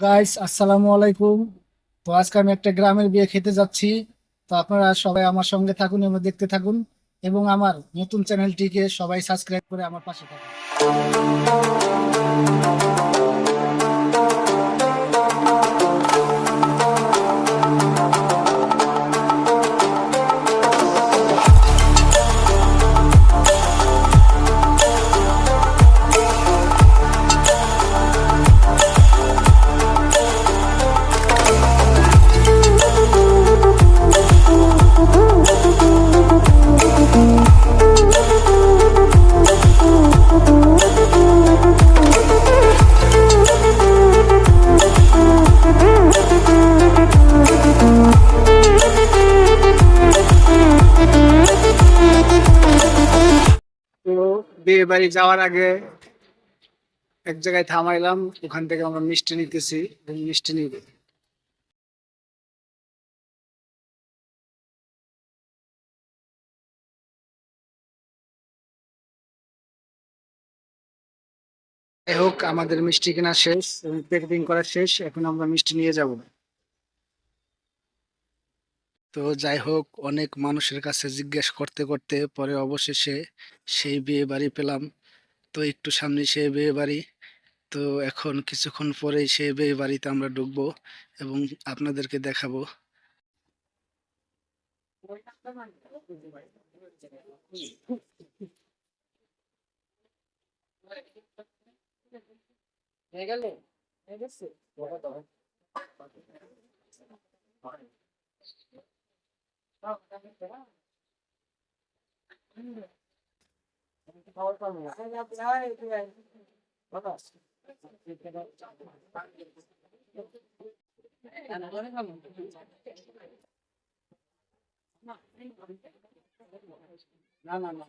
Guys আসসালামু আলাইকুম। তো আজকে আমি একটা গ্রামের বিয়ে খেতে যাচ্ছি। তো আপনারা সবাই আমার সঙ্গে থাকুন এবং দেখতে থাকুন। এবং আমার নতুন চ্যানেলটিকে সবাই সাবস্ক্রাইব করে আমার পাশে থাকুন। বিয়ে বাড়ি যাওয়ার আগে এক জায়গায় থামাইলাম, ওখান থেকে আমরা মিষ্টি নিতেছি মিষ্টি নিব। যাই হোক, আমাদের মিষ্টি কেনা শেষ, এবং প্যাকেটিং করা শেষ, এখন আমরা মিষ্টি নিয়ে যাব। তো যাই হোক, অনেক মানুষের কাছে জিজ্ঞেস করতে করতে পরে অবশেষে সেই বিয়ে বাড়ি পেলাম। তো একটু সামনে সেই বিয়ে বাড়ি তো এখন কিছুক্ষণ পরেই সেই বিয়ে বাড়িতে আমরা ঢুকবো এবং আপনাদেরকে দেখাবো। ってたら、う。な。だ、う？の。